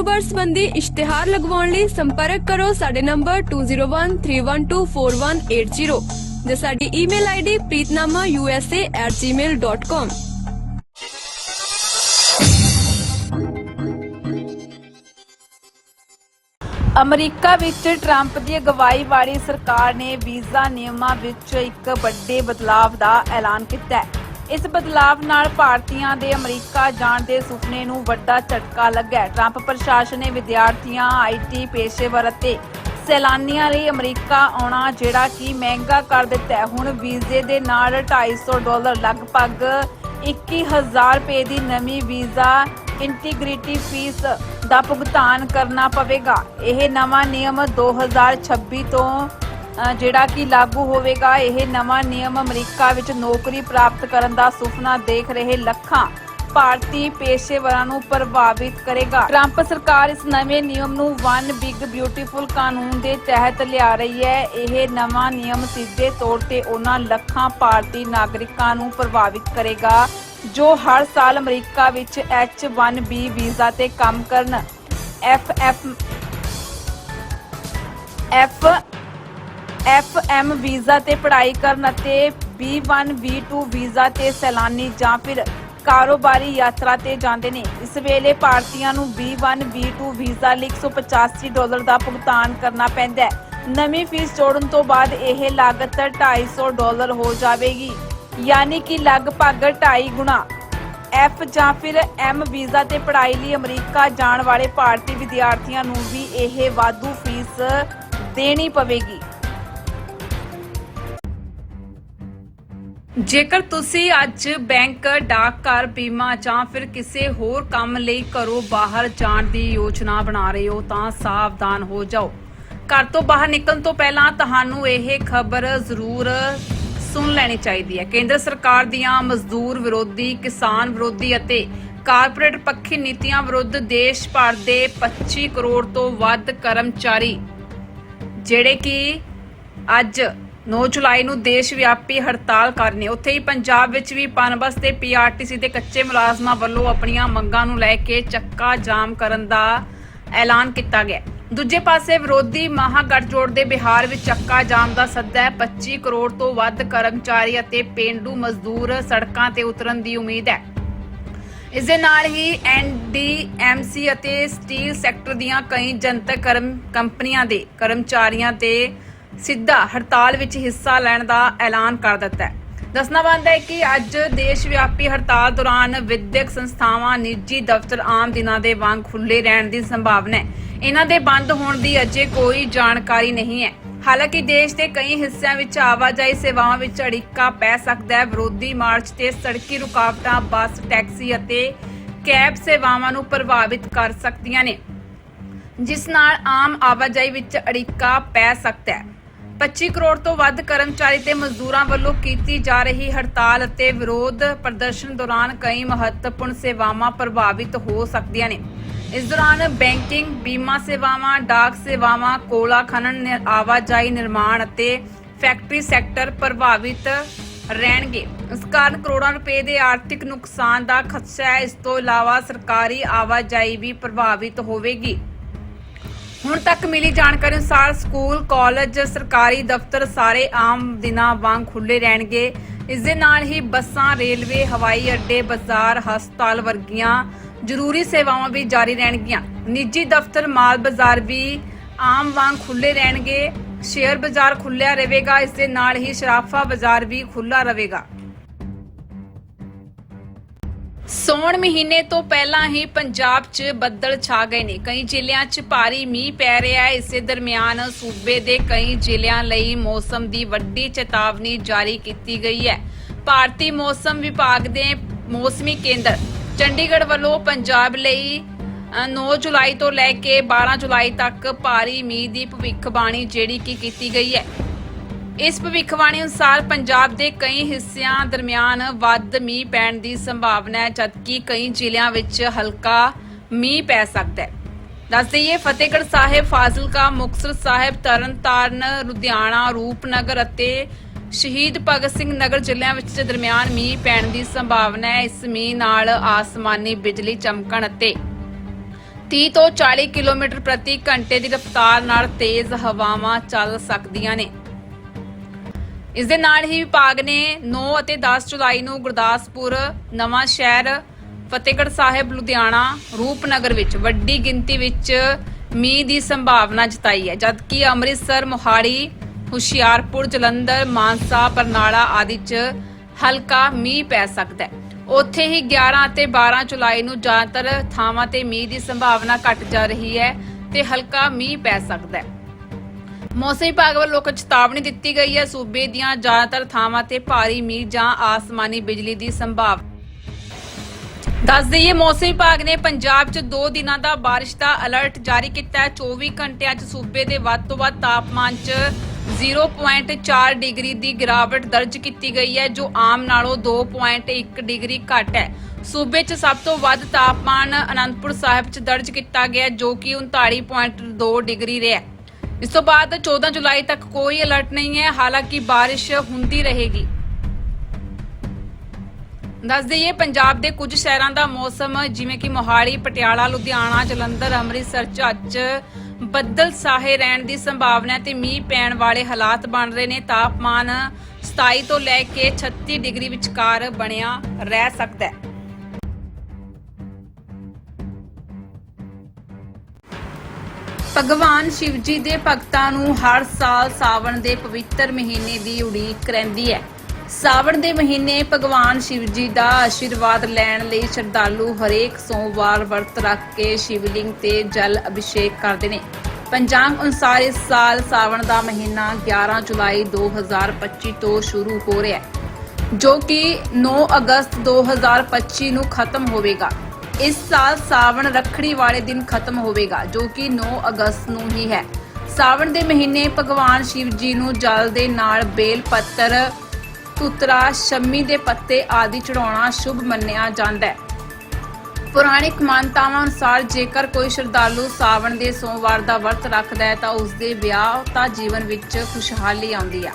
ਕਾਰੋਬਾਰ ਸੰਬੰਧੀ ਇਸ਼ਤਿਹਾਰ ਲਗਵਾਉਣ ਲਈ ਸੰਪਰਕ ਕਰੋ ਸਾਡੇ ਨੰਬਰ 2013124180 ਜਾਂ ਸਾਡੀ ਈਮੇਲ ਆਈਡੀ preetnamausa@gmail.com ਅਮਰੀਕਾ ਵਿੱਚ ਟਰੰਪ ਦੀ ਅਗਵਾਈ ਵਾਲੀ ਸਰਕਾਰ ਨੇ ਵੀਜ਼ਾ ਨਿਯਮਾਂ ਵਿੱਚ ਇੱਕ ਵੱਡੇ ਬਦਲਾਵ ਦਾ ਐਲਾਨ ਕੀਤਾ ਹੈ। ਇਸ ਬਦਲਾਵ ਨਾਲ ਭਾਰਤੀਆਂ ਦੇ ਅਮਰੀਕਾ ਜਾਣ ਦੇ ਸੁਪਨੇ ਨੂੰ ਵੱਡਾ ਝਟਕਾ ਲੱਗਾ ਟਰੰਪ ਪ੍ਰਸ਼ਾਸਨ ਨੇ ਵਿਦਿਆਰਥੀਆਂ ਆਈਟੀ ਪੇਸ਼ੇਵਰ ਅਤੇ ਸੈਲਾਨੀਆਂ ਲਈ ਅਮਰੀਕਾ ਆਉਣਾ ਜਿਹੜਾ ਕਿ ਮਹਿੰਗਾ ਕਰ ਦਿੱਤਾ ਹੈ। ਹੁਣ ਵੀਜ਼ੇ ਦੇ ਨਾਲ 250 ਡਾਲਰ, ਲਗਭਗ 21000 ਰੁਪਏ ਦੀ ਨਵੀਂ ਵੀਜ਼ਾ ਇੰਟੀਗ੍ਰਿਟੀ ਫੀਸ ਦਾ ਭੁਗਤਾਨ ਕਰਨਾ ਪਵੇਗਾ। ਇਹ ਨਵਾਂ ਨਿਯਮ 2026 ਤੋਂ ਜਿਹੜਾ ਕਿ ਲਾਗੂ ਹੋਵੇਗਾ, ਇਹ ਨਵਾਂ ਨਿਯਮ ਅਮਰੀਕਾ ਵਿੱਚ ਨੌਕਰੀ ਪ੍ਰਾਪਤ ਕਰਨ ਦਾ ਸੁਪਨਾ ਦੇਖ ਰਹੇ ਲੱਖਾਂ ਭਾਰਤੀ ਪੇਸ਼ੇਵਰਾਂ ਨੂੰ ਪ੍ਰਭਾਵਿਤ ਕਰੇਗਾ। ਟਰੰਪ ਸਰਕਾਰ ਇਸ ਨਵੇਂ ਨਿਯਮ ਨੂੰ ਵਨ ਬਿਗ ਬਿਊਟੀਫੁਲ ਕਾਨੂੰਨ ਦੇ ਤਹਿਤ ਲਿਆ ਰਹੀ ਹੈ। ਇਹ ਨਵਾਂ ਨਿਯਮ ਸਿੱਧੇ ਤੌਰ ਤੇ ਉਹਨਾਂ ਲੱਖਾਂ ਭਾਰਤੀ ਨਾਗਰਿਕਾਂ ਨੂੰ ਪ੍ਰਭਾਵਿਤ ਕਰੇਗਾ, ਜੋ ਹਰ ਸਾਲ ਅਮਰੀਕਾ ਵਿੱਚ H1B ਵੀਜ਼ਾ ਤੇ ਕੰਮ ਕਰਨ। FF F ਐਮ ਵੀਜ਼ਾ ਤੇ ਪੜ੍ਹਾਈ ਕਰਨ ਅਤੇ B1 B2 ਵੀਜ਼ਾ ਤੇ ਸੈਲਾਨੀ ਜਾਂ ਫਿਰ ਕਾਰੋਬਾਰੀ ਯਾਤਰਾ ਤੇ ਜਾਂਦੇ ਨੇ। ਇਸ ਵੇਲੇ ਭਾਰਤੀਆਂ ਨੂੰ B1 B2 ਵੀਜ਼ਾ ਲਈ 185 ਡਾਲਰ ਦਾ ਭੁਗਤਾਨ ਕਰਨਾ ਪੈਂਦਾ ਹੈ। ਨਵੀਂ ਫੀਸ ਜੋੜਨ ਤੋਂ ਬਾਅਦ ਇਹ ਲਾਗਤ 250 ਡਾਲਰ ਹੋ ਜਾਵੇਗੀ। ਯਾਨੀ ਕਿ ਲਗਭਗ 2.5 ਗੁਣਾ। ਐਫ ਜਾਂ ਫਿਰ ਐਮ ਵੀਜ਼ਾ ਤੇ ਪੜ੍ਹਾਈ ਲਈ ਅਮਰੀਕਾ ਜਾਣ ਵਾਲੇ ਭਾਰਤੀ ਵਿਦਿਆਰਥੀਆਂ ਨੂੰ ਵੀ ਇਹ ਵਾਧੂ ਫੀਸ ਦੇਣੀ ਪਵੇਗੀ। ਜੇਕਰ ਤੁਸੀਂ ਅੱਜ ਬੈਂਕ ਡਾਕਘਰ ਬੀਮਾ ਜਾਂ ਫਿਰ ਕਿਸੇ ਹੋਰ ਕੰਮ ਲਈ ਘਰੋਂ ਬਾਹਰ ਜਾਣ ਦੀ ਯੋਜਨਾ ਬਣਾ ਰਹੇ ਹੋ ਤਾਂ ਸਾਵਧਾਨ ਹੋ ਜਾਓ। ਘਰ ਤੋਂ ਬਾਹਰ ਨਿਕਲਣ ਤੋਂ ਪਹਿਲਾਂ ਤੁਹਾਨੂੰ ਇਹ ਖਬਰ ਜ਼ਰੂਰ ਸੁਣ ਲੈਣੀ ਚਾਹੀਦੀ ਹੈ। ਕੇਂਦਰ ਸਰਕਾਰ ਦੀਆਂ ਮਜ਼ਦੂਰ ਵਿਰੋਧੀ, ਕਿਸਾਨ ਵਿਰੋਧੀ ਅਤੇ ਕਾਰਪੋਰੇਟ ਪੱਖੀ ਨੀਤੀਆਂ ਵਿਰੁੱਧ ਦੇਸ਼ ਭਰ ਦੇ 25 ਕਰੋੜ ਤੋਂ ਵੱਧ ਕਰਮਚਾਰੀ, ਜਿਹੜੇ ਕਿ ਅੱਜ 9 ਜੁਲਾਈ ਨੂੰ ਦੇਸ਼ ਵਿਆਪੀ ਹੜਤਾਲ ਕਰਨੇ। ਉੱਥੇ ਹੀ ਪੰਜਾਬ ਵਿੱਚ ਵੀ ਪਨਬਸ ਤੇ ਪੀਆਰਟੀਸੀ ਦੇ ਕੱਚੇ ਮੁਲਾਜ਼ਮਾਂ ਵੱਲੋਂ ਆਪਣੀਆਂ ਮੰਗਾਂ ਨੂੰ ਲੈ ਕੇ ਚੱਕਾ ਜਾਮ ਕਰਨ ਦਾ ਐਲਾਨ ਕੀਤਾ ਗਿਆ। ਦੂਜੇ ਪਾਸੇ ਵਿਰੋਧੀ ਮਹਾਗਠਜੋੜ ਦੇ ਬਿਹਾਰ ਵਿੱਚ ਚੱਕਾ ਜਾਮ ਦਾ ਸੱਦਾ ਹੈ। 25 ਕਰੋੜ ਤੋਂ ਵੱਧ ਕਰਮਚਾਰੀ ਅਤੇ ਪੇਂਡੂ ਮਜ਼ਦੂਰ ਸੜਕਾਂ ਤੇ ਉਤਰਨ ਦੀ ਉਮੀਦ ਹੈ। ਇਸ ਦੇ ਨਾਲ ਹੀ ਐਨਡੀਐਮਸੀ ਅਤੇ ਸਟੀਲ ਸੈਕਟਰ ਦੀਆਂ ਕਈ ਜਨਤਕ ਕਰਮ ਕੰਪਨੀਆਂ ਦੇ ਕਰਮਚਾਰੀਆਂ ਤੇ ਸਿੱਧਾ ਹੜਤਾਲ ਵਿੱਚ ਹਿੱਸਾ ਲੈਣ ਦਾ ਐਲਾਨ ਕਰ ਦਿੱਤਾ ਹੈ। ਦੱਸਣਾ ਬਣਦਾ ਹੈ ਕਿ ਅੱਜ ਦੇਸ਼ ਵਿਆਪੀ ਹੜਤਾਲ ਦੌਰਾਨ ਵਿਦਿਅਕ ਸੰਸਥਾਵਾਂ, ਨਿੱਜੀ ਦਫ਼ਤਰ ਆਮ ਦਿਨਾਂ ਦੇ ਵਾਂਗ ਖੁੱਲੇ ਰਹਿਣ ਦੀ ਸੰਭਾਵਨਾ ਹੈ। ਇਹਨਾਂ ਦੇ ਬੰਦ ਹੋਣ ਦੀ ਅਜੇ ਕੋਈ ਜਾਣਕਾਰੀ ਨਹੀਂ ਹੈ। ਹਾਲਾਂਕਿ ਦੇਸ਼ ਦੇ ਕਈ ਹਿੱਸਿਆਂ ਵਿੱਚ ਆਵਾਜਾਈ ਸੇਵਾਵਾਂ ਵਿੱਚ ਅੜਿੱਕਾ ਪੈ ਸਕਦਾ ਹੈ। ਵਿਰੋਧੀ ਮਾਰਚ ਤੇ ਸੜਕੀ ਰੁਕਾਵਟਾਂ, ਬੱਸ, ਟੈਕਸੀ ਅਤੇ ਕੈਬ ਸੇਵਾਵਾਂ ਨੂੰ ਪ੍ਰਭਾਵਿਤ ਕਰ ਸਕਦੀਆਂ ਨੇ, ਜਿਸ ਨਾਲ ਆਮ ਆਵਾਜਾਈ ਵਿੱਚ ਅੜਿੱਕਾ ਪੈ ਸਕਦਾ ਹੈ। 25 ਕਰੋੜ ਤੋਂ ਵੱਧ ਕਰਮਚਾਰੀ ਤੇ ਮਜ਼ਦੂਰਾਂ ਵੱਲੋਂ ਕੀਤੀ ਜਾ ਰਹੀ ਹੜਤਾਲ ਅਤੇ ਵਿਰੋਧ ਪ੍ਰਦਰਸ਼ਨ ਦੌਰਾਨ ਕਈ ਮਹੱਤਵਪੂਰਨ ਸੇਵਾਵਾਂ ਪ੍ਰਭਾਵਿਤ ਹੋ ਸਕਦੀਆਂ ਨੇ। ਇਸ ਦੌਰਾਨ ਬੈਂਕਿੰਗ, ਬੀਮਾ ਸੇਵਾਵਾਂ, ਡਾਕ ਸੇਵਾਵਾਂ, ਕੋਲਾ ਖਨਨ ਆਵਾਜਾਈ ਨਿਰਮਾਣ ਅਤੇ ਫੈਕਟਰੀ ਸੈਕਟਰ ਪ੍ਰਭਾਵਿਤ ਰਹਿਣਗੇ। ਇਸ ਕਾਰਨ ਕਰੋੜਾਂ ਰੁਪਏ ਦੇ ਆਰਥਿਕ ਨੁਕਸਾਨ ਦਾ ਖਦਸ਼ਾ ਹੈ। ਇਸ ਤੋਂ ਇਲਾਵਾ ਸਰਕਾਰੀ ਆਵਾਜਾਈ ਵੀ ਪ੍ਰਭਾਵਿਤ ਹੋਵੇਗੀ। ਹੁਣ ਤੱਕ ਮਿਲੀ ਜਾਣਕਾਰੀ ਅਨੁਸਾਰ ਸਕੂਲ, ਕਾਲਜ, ਸਰਕਾਰੀ ਦਫ਼ਤਰ ਸਾਰੇ ਆਮ ਦਿਨਾਂ ਵਾਂਗ ਖੁੱਲੇ ਰਹਿਣਗੇ। ਇਸ ਦੇ ਨਾਲ ਹੀ ਬੱਸਾਂ, ਰੇਲਵੇ, ਹਵਾਈ ਅੱਡੇ, ਬਾਜ਼ਾਰ, ਹਸਪਤਾਲ ਵਰਗੀਆਂ ਜ਼ਰੂਰੀ ਸੇਵਾਵਾਂ ਵੀ ਜਾਰੀ ਰਹਿਣਗੀਆਂ। ਨਿੱਜੀ ਦਫ਼ਤਰ, ਮਾਲ ਬਾਜ਼ਾਰ ਵੀ ਆਮ ਵਾਂਗ ਖੁੱਲੇ ਰਹਿਣਗੇ। ਸ਼ੇਅਰ ਬਾਜ਼ਾਰ ਖੁੱਲਿਆ ਰਹੇਗਾ, ਇਸ ਦੇ ਨਾਲ ਹੀ ਸ਼ਰਾਫਾ ਬਾਜ਼ਾਰ ਵੀ ਖੁੱਲਾ ਰਹੇਗਾ। ਸੌਣ ਮਹੀਨੇ ਤੋਂ ਪਹਿਲਾਂ ਹੀ ਪੰਜਾਬ 'ਚ ਬੱਦਲ ਛਾ ਗਏ ਨੇ। ਕਈ ਜ਼ਿਲ੍ਹਿਆਂ 'ਚ ਭਾਰੀ ਮੀਂਹ ਪੈ ਰਿਹਾ ਹੈ। ਇਸੇ ਦਰਮਿਆਨ ਸੂਬੇ ਦੇ ਕਈ ਜ਼ਿਲ੍ਹਿਆਂ ਲਈ ਮੌਸਮ ਦੀ ਵੱਡੀ ਚੇਤਾਵਨੀ ਜਾਰੀ ਕੀਤੀ ਗਈ ਹੈ। ਭਾਰਤੀ ਮੌਸਮ ਵਿਭਾਗ ਦੇ ਮੌਸਮੀ ਕੇਂਦਰ ਚੰਡੀਗੜ੍ਹ ਵੱਲੋਂ ਪੰਜਾਬ ਲਈ ਅ, 9 ਜੁਲਾਈ ਤੋਂ ਲੈ ਕੇ 12 ਜੁਲਾਈ ਤੱਕ ਭਾਰੀ ਮੀਂਹ ਦੀ ਭਵਿੱਖਬਾਣੀ ਜਿਹੜੀ ਕਿ ਕੀਤੀ ਗਈ ਹੈ। ਇਸ ਭਵਿੱਖਬਾਣੀ ਅਨੁਸਾਰ ਪੰਜਾਬ ਦੇ ਕਈ ਹਿੱਸਿਆਂ ਦਰਮਿਆਨ ਵੱਧ ਮੀਂਹ ਪੈਣ ਦੀ ਸੰਭਾਵਨਾ ਹੈ ਜਦਕਿ ਕਈ ਜ਼ਿਲ੍ਹਿਆਂ ਵਿੱਚ ਹਲਕਾ ਮੀਂਹ ਪੈ ਸਕਦਾ ਹੈ। ਦੱਸ ਦਈਏ, ਫਤਿਹਗੜ੍ਹ ਸਾਹਿਬ, ਫਾਜ਼ਿਲਕਾ, ਮੁਕਤਸਰ ਸਾਹਿਬ, ਤਰਨਤਾਰਨ, ਲੁਧਿਆਣਾ, ਰੂਪਨਗਰ ਅਤੇ ਸ਼ਹੀਦ ਭਗਤ ਸਿੰਘ ਨਗਰ ਜ਼ਿਲ੍ਹਿਆਂ ਵਿੱਚ ਦਰਮਿਆਨ ਮੀਂਹ ਪੈਣ ਦੀ ਸੰਭਾਵਨਾ ਹੈ। ਇਸ ਮੀਂਹ ਨਾਲ ਆਸਮਾਨੀ ਬਿਜਲੀ ਚਮਕਣ ਅਤੇ 30 ਤੋਂ 40 ਕਿਲੋਮੀਟਰ ਪ੍ਰਤੀ ਘੰਟੇ ਦੀ ਰਫ਼ਤਾਰ ਨਾਲ ਤੇਜ਼ ਹਵਾਵਾਂ ਚੱਲ ਸਕਦੀਆਂ ਨੇ। ਇਸ ਦੇ ਨਾਲ ਹੀ ਵਿਭਾਗ ਨੇ 9 ਅਤੇ 10 ਜੁਲਾਈ ਨੂੰ ਗੁਰਦਾਸਪੁਰ, ਨਵਾਂ ਸ਼ਹਿਰ, ਫਤਿਹਗੜ੍ਹ ਸਾਹਿਬ, ਲੁਧਿਆਣਾ, ਰੂਪਨਗਰ ਵਿੱਚ ਵੱਡੀ ਗਿਣਤੀ ਵਿੱਚ ਮੀਂਹ ਦੀ ਸੰਭਾਵਨਾ ਜਤਾਈ ਹੈ। ਜਦਕਿ ਅੰਮ੍ਰਿਤਸਰ, ਮੋਹਾਲੀ, ਹੁਸ਼ਿਆਰਪੁਰ, ਜਲੰਧਰ, ਮਾਨਸਾ, ਬਰਨਾਲਾ ਆਦਿ 'ਚ ਹਲਕਾ ਮੀਂਹ ਪੈ ਸਕਦਾ ਹੈ। ਉੱਥੇ ਹੀ 11 ਅਤੇ 12 ਜੁਲਾਈ ਨੂੰ ਜ਼ਿਆਦਾਤਰ ਥਾਵਾਂ ਤੇ ਮੀਂਹ ਦੀ ਸੰਭਾਵਨਾ ਘਟ ਜਾ ਰਹੀ ਹੈ ਤੇ ਹਲਕਾ ਮੀਂਹ ਪੈ ਸਕਦਾ ਹੈ। ਮੌਸਮ ਵਿਭਾਗ ਵੱਲੋਂ ਇੱਕ ਚੇਤਾਵਨੀ ਦਿੱਤੀ ਗਈ ਹੈ। ਸੂਬੇ ਦੀਆਂ ਜ਼ਿਆਦਾਤਰ ਥਾਵਾਂ ਤੇ ਭਾਰੀ ਮੀਂਹ ਜਾਂ ਆਸਮਾਨੀ ਬਿਜਲੀ ਦੀ ਸੰਭਾਵਨਾ। ਦੱਸ ਦਈਏ, ਮੌਸਮ ਵਿਭਾਗ ਨੇ ਪੰਜਾਬ 'ਚ 2 ਦਿਨਾਂ ਦਾ ਬਾਰਿਸ਼ ਦਾ ਅਲਰਟ ਜਾਰੀ ਕੀਤਾ ਹੈ। 24 ਘੰਟਿਆਂ 'ਚ ਸੂਬੇ ਦੇ ਵੱਧ ਤੋਂ ਵੱਧ ਤਾਪਮਾਨ 'ਚ 0.4 ਡਿਗਰੀ ਦੀ ਗਿਰਾਵਟ ਦਰਜ ਕੀਤੀ ਗਈ ਹੈ, ਜੋ ਆਮ ਨਾਲੋਂ 2.1 ਡਿਗਰੀ ਘੱਟ ਹੈ। ਸੂਬੇ 'ਚ ਸਭ ਤੋਂ ਵੱਧ ਤਾਪਮਾਨ ਅਨੰਦਪੁਰ ਸਾਹਿਬ 'ਚ ਦਰਜ ਕੀਤਾ ਗਿਆ, ਜੋ ਕਿ 39.2 ਡਿਗਰੀ ਰਿਹਾ ਇਸ ਤੋਂ ਬਾਅਦ 14 ਜੁਲਾਈ ਤੱਕ ਕੋਈ ਅਲਰਟ ਨਹੀਂ ਹੈ, ਹਾਲਾਂਕਿ ਬਾਰਿਸ਼ ਹੁੰਦੀ ਰਹੇਗੀ। ਦੱਸ ਦਈਏ, ਪੰਜਾਬ ਦੇ ਕੁਝ ਸ਼ਹਿਰਾਂ ਦਾ ਮੌਸਮ, ਜਿਵੇਂ ਕਿ ਮੋਹਾਲੀ, ਪਟਿਆਲਾ, ਲੁਧਿਆਣਾ, ਜਲੰਧਰ, ਅੰਮ੍ਰਿਤਸਰ 'ਚ ਬੱਦਲ ਸਾਹੇ ਰਹਿਣ ਦੀ ਸੰਭਾਵਨਾ ਹੈ ਤੇ ਮੀਂਹ ਪੈਣ ਵਾਲੇ ਹਾਲਾਤ ਬਣ ਰਹੇ ਨੇ। ਤਾਪਮਾਨ 27 ਤੋਂ ਲੈ ਕੇ 36 ਡਿਗਰੀ ਵਿਚਕਾਰ ਬਣਿਆ ਰਹਿ ਸਕਦਾ ਹੈ। ਭਗਵਾਨ ਸ਼ਿਵ ਜੀ ਦੇ ਭਗਤਾਂ ਨੂੰ ਹਰ ਸਾਲ ਸਾਵਣ ਦੇ ਪਵਿੱਤਰ ਮਹੀਨੇ ਦੀ ਉਡੀਕ ਰਹਿੰਦੀ ਹੈ। ਸਾਵਣ ਦੇ ਮਹੀਨੇ ਭਗਵਾਨ ਸ਼ਿਵ ਜੀ ਦਾ ਆਸ਼ੀਰਵਾਦ ਲੈਣ ਲਈ ਸ਼ਰਧਾਲੂ ਹਰੇਕ ਸੋਮਵਾਰ ਵਰਤ ਰੱਖ ਕੇ ਸ਼ਿਵਲਿੰਗ ਤੇ ਜਲ ਅਭਿਸ਼ੇਕ ਕਰਦੇ ਨੇ। ਪੰਜਾਂਗ ਅਨੁਸਾਰ ਇਸ ਸਾਲ ਸਾਵਣ ਦਾ ਮਹੀਨਾ 11 ਜੁਲਾਈ 2025 ਤੋਂ ਸ਼ੁਰੂ ਹੋ ਰਿਹਾ ਹੈ, ਜੋ ਕਿ 9 ਅਗਸਤ 2025 ਨੂੰ ਖਤਮ ਹੋਵੇਗਾ। ਇਸ ਸਾਲ ਸਾਵਣ ਰੱਖੜੀ ਵਾਲੇ ਦਿਨ ਖਤਮ ਹੋਵੇਗਾ, ਜੋ ਕਿ 9 ਅਗਸਤ ਨੂੰ ਹੀ ਹੈ। ਸਾਵਣ ਦੇ ਮਹੀਨੇ ਭਗਵਾਨ ਸ਼ਿਵ ਜੀ ਨੂੰ ਜਲ ਦੇ ਨਾਲ ਬੇਲ, ਪੱਤਰ, ਧੁਤਰਾ, ਸ਼ੰਮੀ ਦੇ ਪੱਤੇ ਆਦਿ ਚੜਾਉਣਾ ਸ਼ੁਭ ਮੰਨਿਆ ਜਾਂਦਾ ਹੈ। ਪੁਰਾਣਿਕ ਮਾਨਤਾਵਾਂ ਅਨੁਸਾਰ ਜੇਕਰ ਕੋਈ ਸ਼ਰਧਾਲੂ ਸਾਵਣ ਦੇ ਸੋਮਵਾਰ ਦਾ ਵਰਤ ਰੱਖਦਾ ਹੈ, ਤਾਂ ਉਸ ਦੇ ਵਿਆਹ ਤਾਂ ਜੀਵਨ ਵਿੱਚ ਖੁਸ਼ਹਾਲੀ ਆਉਂਦੀ ਹੈ।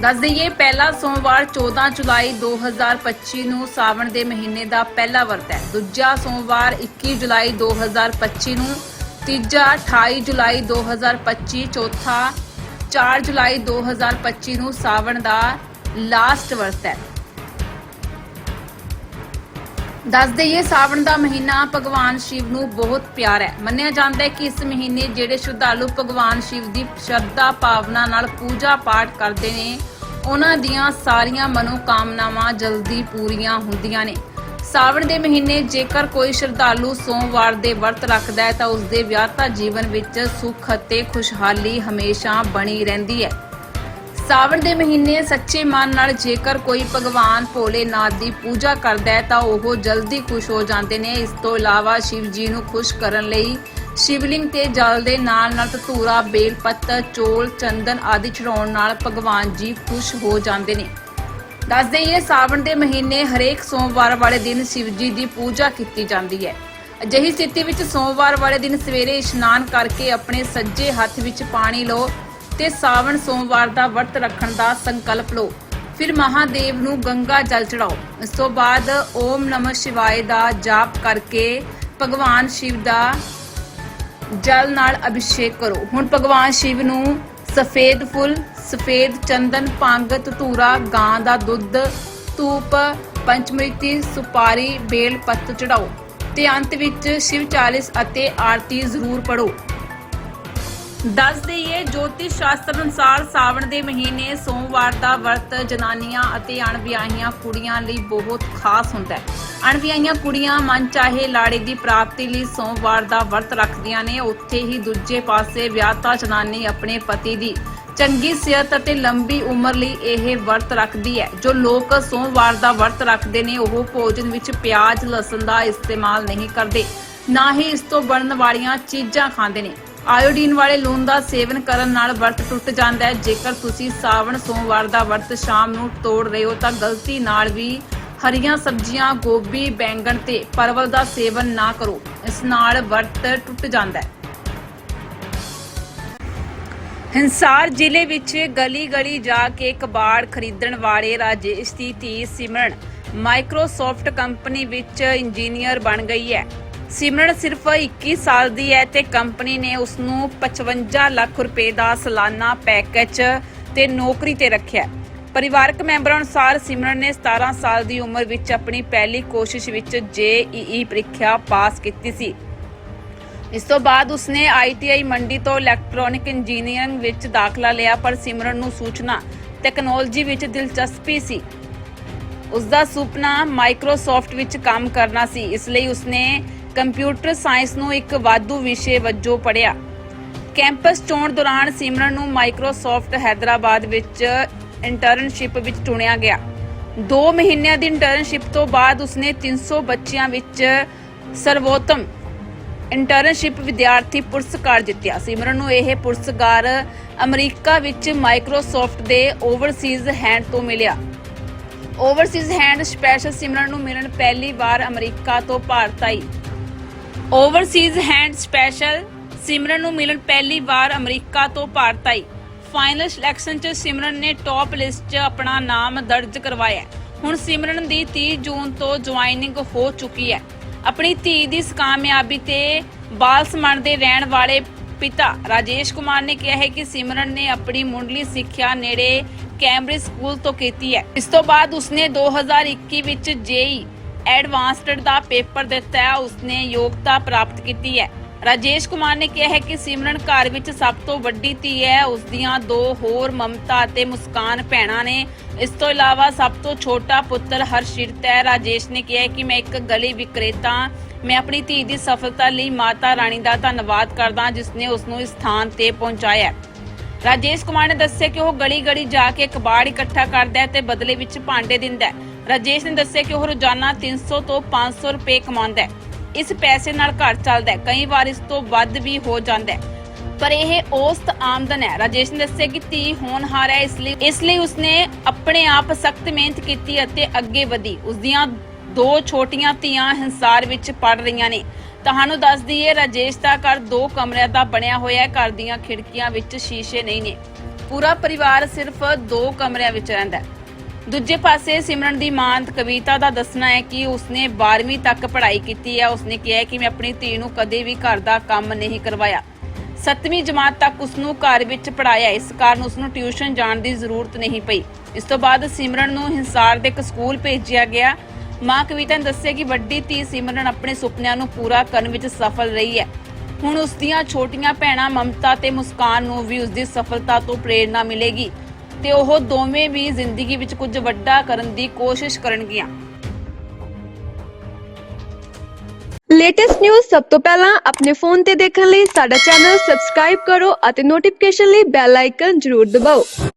ਦੱਸ ਦਈਏ, ਪਹਿਲਾ ਸੋਮਵਾਰ 14 ਜੁਲਾਈ 2025 ਨੂੰ ਸਾਵਣ ਦੇ ਮਹੀਨੇ ਦਾ ਪਹਿਲਾ ਵਰਤ ਹੈ। ਦੂਜਾ ਸੋਮਵਾਰ 21 ਜੁਲਾਈ 2025 ਨੂੰ, ਤੀਜਾ 28 ਜੁਲਾਈ 2025 ਚੌਥਾ 4 ਜੁਲਾਈ 2025 ਨੂੰ ਸਾਵਣ ਦਾ ਲਾਸਟ ਵਰਤ ਹੈ। ਦੱਸ ਦਈਏ, ਸਾਵਣ ਦਾ ਮਹੀਨਾ ਭਗਵਾਨ ਸ਼ਿਵ ਨੂੰ ਬਹੁਤ ਪਿਆਰ ਹੈ। ਮੰਨਿਆ ਜਾਂਦਾ ਹੈ ਕਿ ਇਸ ਮਹੀਨੇ ਜਿਹੜੇ ਸ਼ਰਧਾਲੂ ਭਗਵਾਨ ਸ਼ਿਵ ਦੀ ਸ਼ਰਧਾ ਭਾਵਨਾ ਨਾਲ ਪੂਜਾ ਪਾਠ ਕਰਦੇ ਨੇ, ਉਹਨਾਂ ਦੀਆਂ ਸਾਰੀਆਂ ਮਨੋਕਾਮਨਾਵਾਂ ਜਲਦੀ ਪੂਰੀਆਂ ਹੁੰਦੀਆਂ ਨੇ। ਸਾਵਣ ਦੇ ਮਹੀਨੇ ਜੇਕਰ ਕੋਈ ਸ਼ਰਧਾਲੂ ਸੋਮਵਾਰ ਦੇ ਵਰਤ ਰੱਖਦਾ ਹੈ, ਤਾਂ ਉਸ ਦੇ ਵਿਆਹਤਾ ਜੀਵਨ ਵਿੱਚ ਸੁੱਖ ਅਤੇ ਖੁਸ਼ਹਾਲੀ ਹਮੇਸ਼ਾ ਬਣੀ ਰਹਿੰਦੀ ਹੈ। ਸਾਵਣ ਦੇ ਮਹੀਨੇ ਸੱਚੇ ਮਨ ਨਾਲ ਜੇਕਰ ਕੋਈ ਭਗਵਾਨ ਭੋਲੇਨਾਥ ਦੀ ਪੂਜਾ ਕਰਦਾ ਹੈ ਤਾਂ ਉਹ ਜਲਦੀ ਖੁਸ਼ ਹੋ ਜਾਂਦੇ ਨੇ। ਇਸ ਤੋਂ ਇਲਾਵਾ ਸ਼ਿਵ ਜੀ ਨੂੰ ਖੁਸ਼ ਕਰਨ ਲਈ ਸ਼ਿਵਲਿੰਗ ਤੇ ਜਲ ਦੇ ਨਾਲ ਨਾਲ ਧਤੂਰਾ ਬੇਲ ਪੱਤਰ ਚੋਲ, ਚੰਦਨ ਆਦਿ ਚੜਾਉਣ ਨਾਲ ਭਗਵਾਨ ਜੀ ਖੁਸ਼ ਹੋ ਜਾਂਦੇ ਨੇ। ਦੱਸ ਦੇਈਏ, ਸਾਵਣ ਦੇ ਮਹੀਨੇ ਹਰੇਕ ਸੋਮਵਾਰ ਵਾਲੇ ਦਿਨ ਸ਼ਿਵ ਜੀ ਦੀ ਪੂਜਾ ਕੀਤੀ ਜਾਂਦੀ ਹੈ। ਅਜਿਹੀ ਸਥਿਤੀ ਵਿੱਚ ਸੋਮਵਾਰ ਵਾਲੇ ਦਿਨ ਸਵੇਰੇ ਇਸ਼ਨਾਨ ਕਰਕੇ ਆਪਣੇ ਸੱਜੇ ਹੱਥ ਵਿੱਚ ਪਾਣੀ ਲਓ। ਤੇ ਸਾਵਣ ਸੋਮਵਾਰ ਦਾ ਵਰਤ ਰੱਖਣ ਦਾ ਸੰਕਲਪ ਲਓ। ਫਿਰ ਮਹਾਦੇਵ ਨੂੰ ਗੰਗਾ ਜਲ ਚੜਾਓ। ਇਸ ਤੋਂ ਬਾਅਦ ਓਮ ਨਮঃ ਸ਼ਿਵਾਏ ਦਾ ਜਾਪ ਕਰਕੇ ਭਗਵਾਨ ਸ਼ਿਵ ਦਾ ਜਲ ਨਾਲ ਅਭਿਸ਼ੇਕ ਕਰੋ। ਹੁਣ ਭਗਵਾਨ ਸ਼ਿਵ ਨੂੰ ਸਫੇਦ ਫੁੱਲ, ਸਫੇਦ ਚੰਦਨ ਭੰਗ ਧਤੂਰਾ ਗਾਂ ਦਾ ਦੁੱਧ, ਧੂਪ ਪੰਚਮ੍ਰਿਤੀ ਸੁਪਾਰੀ, ਬੇਲ, ਪੱਤ ਚੜਾਓ। ਤੇ ਅੰਤ ਵਿੱਚ ਸ਼ਿਵ ਚਾਲੀਸ ਅਤੇ ਆਰਤੀ ਜ਼ਰੂਰ ਪੜੋ ਦੱਸ ਦਈਏ, ਜੋਤਿਸ਼ ਸ਼ਾਸਤਰ ਅਨੁਸਾਰ ਸਾਵਣ ਦੇ ਮਹੀਨੇ ਸੋਮਵਾਰ ਦਾ ਵਰਤ ਜਨਾਨੀਆਂ ਅਤੇ ਅਣਵਿਆਹੀਆਂ ਕੁੜੀਆਂ ਲਈ ਬਹੁਤ ਖਾਸ ਹੁੰਦਾ ਹੈ। ਅਣਵਿਆਹੀਆਂ ਕੁੜੀਆਂ ਮਨ ਚਾਹੇ ਲਾੜੇ ਦੀ ਪ੍ਰਾਪਤੀ ਲਈ ਸੋਮਵਾਰ ਦਾ ਵਰਤ ਰੱਖਦੀਆਂ ਨੇ, ਉੱਥੇ ਹੀ ਦੂਜੇ ਪਾਸੇ ਵਿਆਹਤਾ ਜਨਾਨੀ ਆਪਣੇ ਪਤੀ ਦੀ ਚੰਗੀ ਸਿਹਤ ਅਤੇ ਲੰਬੀ ਉਮਰ ਲਈ ਇਹ ਵਰਤ ਰੱਖਦੀ ਹੈ। ਜੋ ਲੋਕ ਸੋਮਵਾਰ ਦਾ ਵਰਤ ਰੱਖਦੇ ਨੇ, ਉਹ ਭੋਜਨ ਵਿੱਚ ਪਿਆਜ਼, ਲਸਣ ਦਾ ਇਸਤੇਮਾਲ ਨਹੀਂ ਕਰਦੇ, ਨਾ ਹੀ ਇਸ ਤੋਂ ਬਣਨ ਵਾਲੀਆਂ ਚੀਜ਼ਾਂ ਖਾਂਦੇ ਨੇ। ਆਇਓਡੀਨ ਵਾਲੇ ਲੂਣ ਦਾ ਸੇਵਨ ਕਰਨ ਨਾਲ ਵਰਤ ਟੁੱਟ ਜਾਂਦਾ ਹੈ। ਜੇਕਰ ਤੁਸੀਂ ਸਾਵਣ ਸੋਮਵਾਰ ਦਾ ਵਰਤ ਸ਼ਾਮ ਨੂੰ ਤੋੜ ਰਹੇ ਹੋ, ਤਾਂ ਗਲਤੀ ਨਾਲ ਵੀ ਹਰੀਆਂ ਸਬਜ਼ੀਆਂ, ਗੋਭੀ, ਬੈਂਗਣ ਤੇ ਪਰਵਲ ਦਾ ਸੇਵਨ ਨਾ ਕਰੋ। ਇਸ ਨਾਲ ਵਰਤ ਟੁੱਟ ਜਾਂਦਾ ਹੈ। ਹਿੰਸਾਰ ਜ਼ਿਲ੍ਹੇ ਵਿੱਚ ਗਲੀ-ਗਲੀ ਜਾ ਕੇ ਕਬਾੜ ਖਰੀਦਣ ਵਾਲੇ ਰਾਜੇਸ਼ ਦੀ ਧੀ ਸਿਮਰਨ। ਮਾਈਕਰੋਸਾਫਟ ਕੰਪਨੀ ਵਿੱਚ ਇੰਜੀਨੀਅਰ ਬਣ ਗਈ ਹੈ। ਸਿਮਰਨ ਸਿਰਫ 21 ਸਾਲ ਦੀ ਹੈ ਤੇ ਕੰਪਨੀ ਨੇ ਉਸ ਨੂੰ 55 ਲੱਖ ਰੁਪਏ ਦਾ ਸਾਲਾਨਾ ਪੈਕੇਜ ਤੇ ਨੌਕਰੀ ਤੇ ਰੱਖਿਆ ਪਰਿਵਾਰਕ ਮੈਂਬਰਾਂ ਅਨੁਸਾਰ ਸਿਮਰਨ ਨੇ 17 ਸਾਲ ਦੀ ਉਮਰ ਵਿੱਚ ਆਪਣੀ ਪਹਿਲੀ ਕੋਸ਼ਿਸ਼ ਵਿੱਚ ਜੇਈਈ ਪ੍ਰੀਖਿਆ ਪਾਸ ਕੀਤੀ ਸੀ। ਇਸ ਤੋਂ ਬਾਅਦ ਉਸਨੇ ਆਈਟੀਆਈ ਮੰਡੀ ਤੋਂ ਇਲੈਕਟ੍ਰੋਨਿਕ ਇੰਜੀਨੀਅਰਿੰਗ ਵਿੱਚ ਦਾਖਲਾ ਲਿਆ, ਪਰ ਸਿਮਰਨ ਨੂੰ ਸੂਚਨਾ ਟੈਕਨੋਲੋਜੀ ਵਿੱਚ ਦਿਲਚਸਪੀ ਸੀ। ਉਸ ਦਾ ਸੁਪਨਾ ਮਾਈਕਰੋਸਾਫਟ ਵਿੱਚ ਕੰਮ ਕਰਨਾ ਸੀ, ਇਸ ਲਈ ਉਸਨੇ ਕੰਪਿਊਟਰ ਸਾਇੰਸ ਨੂੰ ਇੱਕ ਵਾਧੂ ਵਿਸ਼ੇ ਵਜੋਂ ਪੜ੍ਹਿਆ। ਕੈਂਪਸ ਚੋਣ ਦੌਰਾਨ ਸਿਮਰਨ ਨੂੰ ਮਾਈਕਰੋਸਾਫਟ ਹੈਦਰਾਬਾਦ ਵਿੱਚ ਇੰਟਰਨਸ਼ਿਪ ਵਿੱਚ ਚੁਣਿਆ ਗਿਆ। 2 ਮਹੀਨਿਆਂ ਦੀ ਇੰਟਰਨਸ਼ਿਪ ਤੋਂ ਬਾਅਦ ਉਸਨੇ 300 ਬੱਚਿਆਂ ਵਿੱਚ ਸਰਵੋਤਮ ਇੰਟਰਨਸ਼ਿਪ ਵਿਦਿਆਰਥੀ ਪੁਰਸਕਾਰ ਜਿੱਤਿਆ। ਸਿਮਰਨ ਨੂੰ ਇਹ ਪੁਰਸਕਾਰ ਅਮਰੀਕਾ ਵਿੱਚ ਮਾਈਕਰੋਸਾਫਟ ਦੇ ਓਵਰਸੀਜ਼ ਹੈਂਡ ਤੋਂ ਮਿਲਿਆ। ਓਵਰਸੀਜ਼ ਹੈਂਡ ਸਪੈਸ਼ਲ ਸਿਮਰਨ ਨੂੰ ਮਿਲਣ ਪਹਿਲੀ ਵਾਰ ਅਮਰੀਕਾ ਤੋਂ ਭਾਰਤ ਆਈ। ਓਵਰਸੀਜ਼ ਹੈਂਡ ਸਪੈਸ਼ਲ ਸਿਮਰਨ ਨੂੰ ਮਿਲਣ ਪਹਿਲੀ ਵਾਰ ਅਮਰੀਕਾ ਤੋਂ ਭਾਰਤ ਆਈ ਫਾਈਨਲ ਸਿਲੈਕਸ਼ਨ 'ਚ ਸਿਮਰਨ ਨੇ ਟੌਪ ਲਿਸਟ 'ਚ ਆਪਣਾ ਨਾਮ ਦਰਜ ਕਰਵਾਇਆ ਹੁਣ ਸਿਮਰਨ ਦੀ 30 ਜੂਨ ਤੋਂ ਜੁਆਇਨਿੰਗ ਹੋ ਚੁੱਕੀ ਹੈ। ਆਪਣੀ ਧੀ ਦੀ ਇਸ ਕਾਮਯਾਬੀ ਤੇ ਬਾਲਸਮਣ ਦੇ ਰਹਿਣ ਵਾਲੇ ਪਿਤਾ ਰਾਜੇਸ਼ ਕੁਮਾਰ ਨੇ ਕਿਹਾ ਹੈ ਕਿ ਸਿਮਰਨ ਨੇ ਆਪਣੀ ਮੁੰਡਲੀ ਸਿੱਖਿਆ ਨੇੜੇ ਕੈਂਬਰਿਜ ਸਕੂਲ ਤੋਂ ਕੀਤੀ ਹੈ। ਇਸ ਤੋਂ ਬਾਅਦ ਉਸਨੇ 2021 ਵਿੱਚ ਜੇਈ ਐਡਵਾਂਸਡ ਦਾ ਪੇਪਰ ਦਿੱਤਾ ਹੈ, ਉਸਨੇ ਯੋਗਤਾ ਪ੍ਰਾਪਤ ਕੀਤੀ ਹੈ। ਰਾਜੇਸ਼ ਕੁਮਾਰ ਨੇ ਕਿਹਾ ਹੈ ਕਿ ਸਿਮਰਨ ਘਰ ਵਿੱਚ ਸਭ ਤੋਂ ਵੱਡੀ ਧੀ ਹੈ। ਉਸ ਦੀਆਂ ਦੋ ਹੋਰ ਮਮਤਾ ਅਤੇ ਮੁਸਕਾਨ ਭੈਣਾਂ ਨੇ। ਇਸ ਤੋਂ ਇਲਾਵਾ ਸਭ ਤੋਂ ਛੋਟਾ ਪੁੱਤਰ ਹਰਸ਼ਿਰਤ ਹੈ। ਰਾਜੇਸ਼ ਨੇ ਕਿਹਾ ਕਿ ਮੈਂ ਇੱਕ ਗਲੀ ਵਿਕਰੇਤਾ, ਮੈਂ ਆਪਣੀ ਧੀ ਦੀ ਸਫਲਤਾ ਲਈ ਮਾਤਾ ਰਾਣੀ ਦਾ ਧੰਨਵਾਦ ਕਰਦਾ ਜਿਸ ਨੇ ਉਸ ਨੂੰ ਇਸ ਸਥਾਨ ਤੇ ਪਹੁੰਚਾਇਆ ਰਾਜੇਸ਼ ਕੁਮਾਰ ਨੇ ਦੱਸਿਆ ਕਿ ਉਹ ਗਲੀ-ਗਲੀ ਜਾ ਕੇ ਕਬਾੜ ਇਕੱਠਾ ਕਰਦਾ ਹੈ ਤੇ ਬਦਲੇ ਵਿੱਚ ਭਾਂਡੇ ਦਿੰਦਾ ਹੈ। ਰਾਜੇਸ਼ ਨੇ ਦੱਸਿਆ ਕਿ ਉਹ ਰੋਜ਼ਾਨਾ 300 ਤੋਂ 500 ਰੁਪਏ ਕਮਾਉਂਦਾ ਹੈ। ਇਸ ਪੈਸੇ ਨਾਲ ਘਰ ਚੱਲਦਾ ਹੈ। ਕਈ ਵਾਰ ਇਸ ਤੋਂ ਵੱਧ ਵੀ ਹੋ ਜਾਂਦਾ ਹੈ। ਪਰ ਇਹ ਔਸਤ ਆਮਦਨ ਹੈ। ਰਾਜੇਸ਼ ਨੇ ਦੱਸਿਆ ਕਿ ਧੀ ਹੋਣਹਾਰ ਹੈ, ਇਸ ਲਈ ਇਸ ਲਈ ਉਸਨੇ ਆਪਣੇ ਆਪ ਸਖਤ ਮਿਹਨਤ ਕੀਤੀ ਅਤੇ ਅੱਗੇ ਵਧੀ। ਉਸ ਦੀਆਂ ਦੋ ਛੋਟੀਆਂ ਧੀਆਂ ਹਿੰਸਾਰ ਵਿੱਚ ਪੜ ਰਹੀਆਂ ਨੇ। ਤੁਹਾਨੂੰ ਦੱਸ ਦਈਏ, ਰਾਜੇਸ਼ ਦਾ ਘਰ ਦੋ ਕਮਰਿਆਂ ਦਾ ਬਣਿਆ ਹੋਇਆ ਹੈ। ਘਰ ਦੀਆਂ ਖਿੜਕੀਆਂ ਵਿੱਚ ਸ਼ੀਸ਼ੇ ਨਹੀਂ ਨੇ। ਪੂਰਾ ਪਰਿਵਾਰ ਸਿਰਫ ਦੋ ਕਮਰਿਆਂ ਵਿੱਚ ਰਹਿੰਦਾ ਹੈ। ਦੂਜੇ ਪਾਸੇ ਸਿਮਰਨ ਦੀ ਮਾਂ ਕਵਿਤਾ ਦਾ ਦੱਸਣਾ ਹੈ ਕਿ ਉਸਨੇ 12ਵੀਂ ਤੱਕ ਪੜ੍ਹਾਈ ਕੀਤੀ ਹੈ। ਉਸਨੇ ਕਿਹਾ ਕਿ ਮੈਂ ਆਪਣੀ ਧੀ ਨੂੰ ਕਦੇ ਵੀ ਘਰ ਦਾ ਕੰਮ ਨਹੀਂ ਕਰਵਾਇਆ। 7ਵੀਂ ਜਮਾਤ ਤੱਕ ਉਸਨੂੰ ਘਰ ਵਿੱਚ ਪੜਾਇਆ ਇਸ ਕਾਰਨ ਉਸਨੂੰ ਟਿਊਸ਼ਨ ਜਾਣ ਦੀ ਜ਼ਰੂਰਤ ਨਹੀਂ ਪਈ। ਇਸ ਤੋਂ ਬਾਅਦ ਸਿਮਰਨ ਨੂੰ ਹਿੰਸਾਰ ਦੇ ਇੱਕ ਸਕੂਲ ਭੇਜਿਆ ਗਿਆ। ਮਾਂ ਕਵਿਤਾ ਨੇ ਦੱਸਿਆ ਕਿ ਵੱਡੀ ਧੀ ਸਿਮਰਨ ਆਪਣੇ ਸੁਪਨਿਆਂ ਨੂੰ ਪੂਰਾ ਕਰਨ ਵਿੱਚ ਸਫਲ ਰਹੀ ਹੈ। ਹੁਣ ਉਸ ਦੀਆਂ ਛੋਟੀਆਂ ਭੈਣਾਂ ਮਮਤਾ ਤੇ ਮੁਸਕਾਨ ਨੂੰ ਵੀ ਉਸ ਦੀ ਸਫਲਤਾ ਤੋਂ ਪ੍ਰੇਰਣਾ ਮਿਲੇਗੀ। ਤੇ ਉਹ ਦੋਵੇਂ ਵੀ ਜ਼ਿੰਦਗੀ ਵਿੱਚ ਕੁਝ ਵੱਡਾ ਕਰਨ ਦੀ ਕੋਸ਼ਿਸ਼ ਕਰਨਗੀਆਂ। ਲੇਟੈਸਟ ਨਿਊਜ਼ ਸਭ ਤੋਂ ਪਹਿਲਾਂ ਆਪਣੇ ਫੋਨ ਤੇ ਦੇਖਣ ਲਈ ਸਾਡਾ ਚੈਨਲ ਸਬਸਕ੍ਰਾਈਬ ਕਰੋ ਅਤੇ ਨੋਟੀਫਿਕੇਸ਼ਨ ਲਈ ਬੈਲ ਆਈਕਨ ਜ਼ਰੂਰ ਦਬਾਓ।